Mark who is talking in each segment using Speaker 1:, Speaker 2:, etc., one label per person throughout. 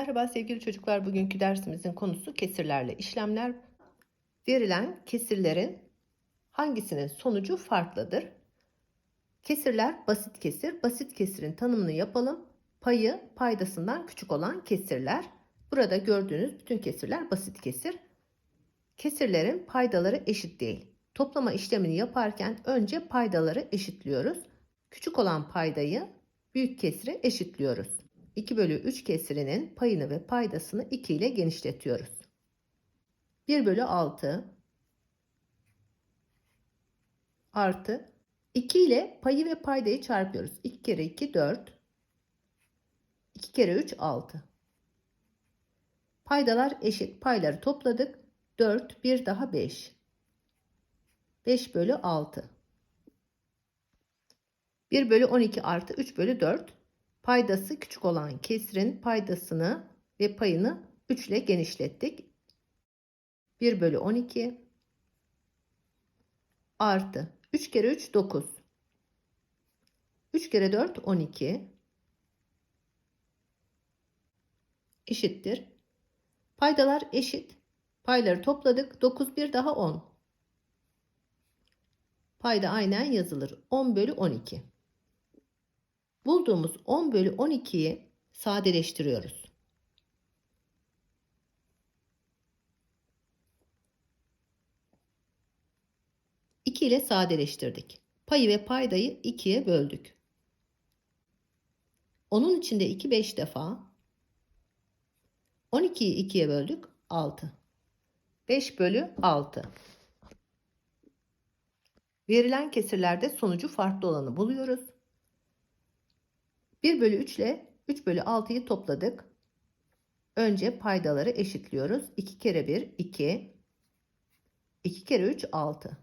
Speaker 1: Merhaba sevgili çocuklar. Bugünkü dersimizin konusu kesirlerle işlemler. Verilen kesirlerin hangisinin sonucu farklıdır? Kesirler basit kesir. Basit kesirin tanımını yapalım. Payı paydasından küçük olan kesirler. Burada gördüğünüz bütün kesirler basit kesir. Kesirlerin paydaları eşit değil. Toplama işlemini yaparken önce paydaları eşitliyoruz. Küçük olan paydayı büyük kesire eşitliyoruz. 2 bölü 3 kesirinin payını ve paydasını 2 ile genişletiyoruz. 1 bölü 6 artı 2 ile payı ve paydayı çarpıyoruz. 2 kere 2 4 2 kere 3 6 Paydalar eşit. Payları topladık. 4 bir daha 5 5 bölü 6 1 bölü 12 artı 3 bölü 4 paydası küçük olan kesrin paydasını ve payını 3 ile genişlettik. 1 bölü 12 artı 3 kere 3 9 3 kere 4 12 eşittir. Paydalar eşit. Payları topladık. 9 bir daha 10. Payda aynen yazılır. 10 bölü 12. Bulduğumuz 10 bölü 12'yi sadeleştiriyoruz. İki ile sadeleştirdik. Payı ve paydayı 2'ye böldük. Onun içinde 2 5 defa. 12'yi 2'ye böldük. 6. 5 bölü 6. Verilen kesirlerde sonucu farklı olanı buluyoruz. 1 bölü 3 ile 3 bölü 6'yı topladık. Önce paydaları eşitliyoruz. 2 kere 1 2. 2 kere 3 6.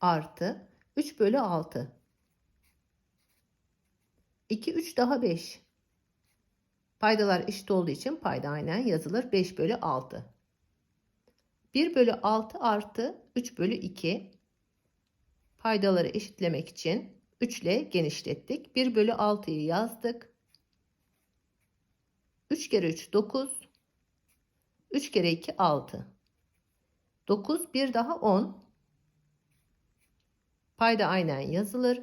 Speaker 1: Artı 3 bölü 6. 2 3 daha 5. Paydalar eşit olduğu için payda aynen yazılır. 5 bölü 6. 1 bölü 6 artı 3 bölü 2. Paydaları eşitlemek için 3 ile genişlettik. 1 bölü 6'yı yazdık. 3 kere 3 9. 3 kere 2 6. 9 bir daha 10. Payda aynen yazılır.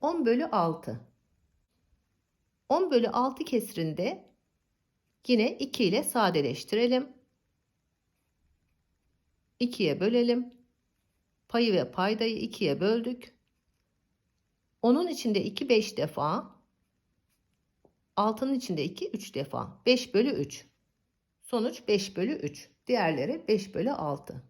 Speaker 1: 10 bölü 6. 10 bölü 6 kesrinde yine 2 ile sadeleştirelim. 2'ye bölelim. Payı ve paydayı 2'ye böldük. Onun içinde 2 5 defa. Altının içinde 2 3 defa. 5 bölü 3. Sonuç 5 bölü 3. Diğerleri 5 bölü 6.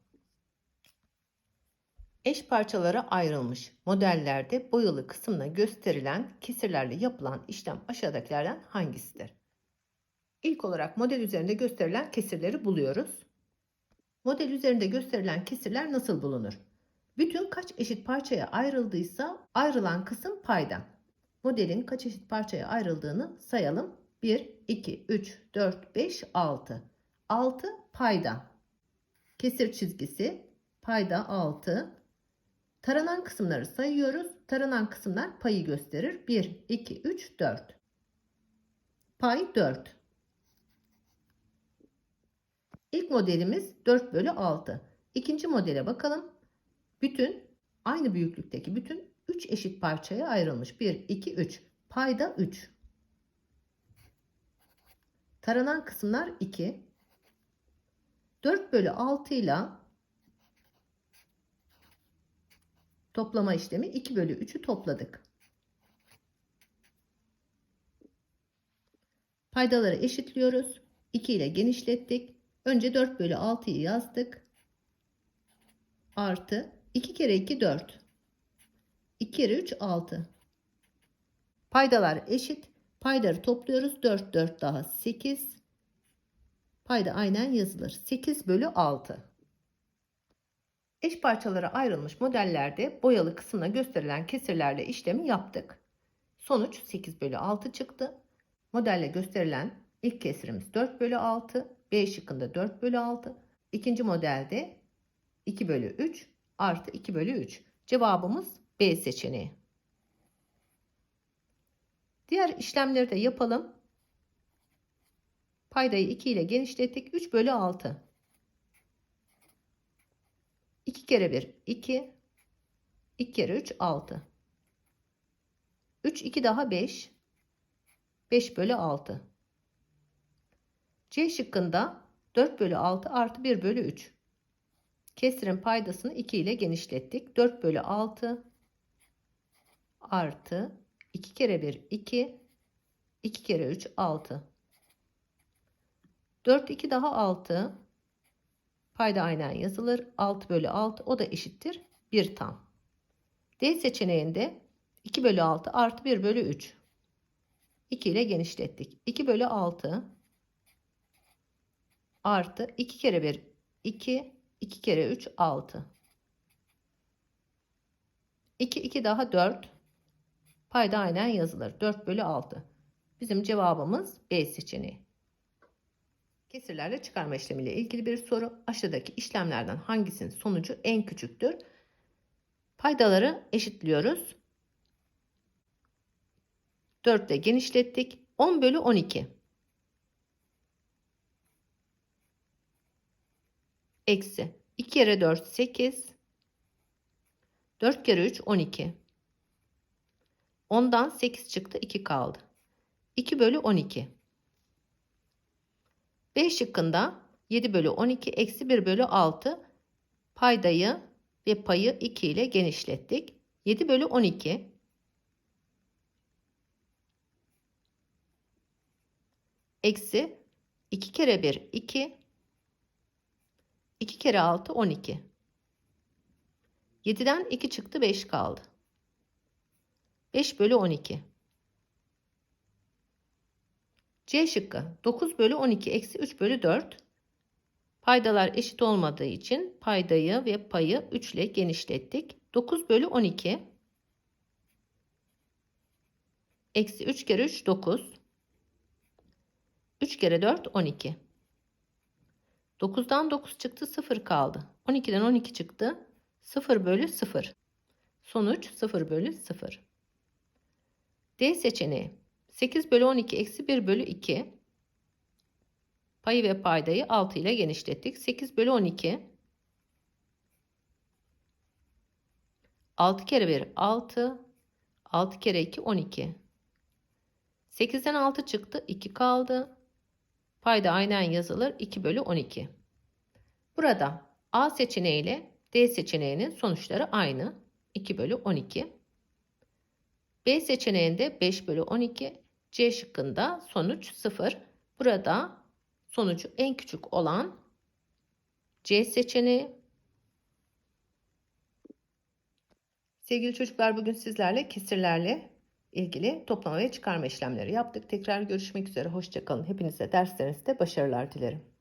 Speaker 1: Eş parçalara ayrılmış modellerde boyalı kısmına gösterilen kesirlerle yapılan işlem aşağıdakilerden hangisidir? İlk olarak model üzerinde gösterilen kesirleri buluyoruz. Model üzerinde gösterilen kesirler nasıl bulunur? Bütün kaç eşit parçaya ayrıldıysa ayrılan kısım payda. Modelin kaç eşit parçaya ayrıldığını sayalım. 1, 2, 3, 4, 5, 6. 6 payda. Kesir çizgisi payda 6. Taranan kısımları sayıyoruz. Taranan kısımlar payı gösterir. 1, 2, 3, 4. Pay 4. İlk modelimiz 4 bölü 6. İkinci modele bakalım. Bütün aynı büyüklükteki bütün 3 eşit parçaya ayrılmış. 1, 2, 3. Payda 3. Taranan kısımlar 2. 4 bölü 6 ile toplama işlemi 2 bölü 3'ü topladık. Paydaları eşitliyoruz. 2 ile genişlettik. Önce 4 bölü 6'yı yazdık. Artı 2 kere 2 4. 2 kere 3 6. Paydalar eşit. Payları topluyoruz. 4 4 daha 8. Payda aynen yazılır. 8 bölü 6. Eş parçalara ayrılmış modellerde boyalı kısmına gösterilen kesirlerle işlemi yaptık. Sonuç 8 bölü 6 çıktı. Modelle gösterilen ilk kesirimiz 4 bölü 6. B şıkkında 4 bölü 6. İkinci modelde 2 bölü 3 artı 2 bölü 3. Cevabımız B seçeneği. Diğer işlemleri de yapalım. Paydayı 2 ile genişlettik. 3 bölü 6. 2 kere 1 2. 2 kere 3 6. 3 2 daha 5. 5 bölü 6. C şıkkında 4 bölü 6 artı 1 bölü 3. Kesirin paydasını 2 ile genişlettik. 4 bölü 6 artı 2 kere 1 2 2 kere 3 6 4 2 daha 6 payda aynen yazılır. 6 bölü 6 o da eşittir 1 tam. D seçeneğinde 2 bölü 6 artı 1 bölü 3 2 ile genişlettik. 2 bölü 6 artı 2 kere 1 2 2 kere 3 6 2 2 daha 4 payda aynen yazılır. 4 bölü 6 bizim cevabımız B seçeneği. Kesirlerle çıkarma işlemiyle ilgili bir soru. Aşağıdaki işlemlerden hangisinin sonucu en küçüktür? Paydaları eşitliyoruz. 4 ile genişlettik. 10 bölü 12 eksi. 2 kere 4 8 4 kere 3 12 10'dan 8 çıktı 2 kaldı. 2 bölü 12 B şıkkında 7 bölü 12 eksi 1 bölü 6 paydayı ve payı 2 ile genişlettik. 7 bölü 12 eksi 2 kere 1 2 2 kere 6 12. 7'den 2 çıktı 5 kaldı. 5 bölü 12. C şıkkı 9 bölü 12 eksi 3 bölü 4. Paydalar eşit olmadığı için paydayı ve payı 3 ile genişlettik. 9 bölü 12 eksi 3 kere 3 9. 3 kere 4 12. 9'dan 9 çıktı 0 kaldı. 12'den 12 çıktı 0 bölü 0. Sonuç 0 bölü 0. D seçeneği 8 bölü 12 eksi 1 bölü 2. Payı ve paydayı 6 ile genişlettik. 8 bölü 12. 6 kere 1 6. 6 kere 2 12. 8'den 6 çıktı 2 kaldı. Payda aynen yazılır 2 bölü 12. Burada A seçeneği ile D seçeneğinin sonuçları aynı. 2 bölü 12. B seçeneğinde 5 bölü 12. C şıkkında sonuç 0. Burada sonucu en küçük olan C seçeneği. Sevgili çocuklar bugün sizlerle kesirlerle ilgili toplama ve çıkarma işlemleri yaptık. Tekrar görüşmek üzere. Hoşçakalın. Hepinize derslerinizde başarılar dilerim.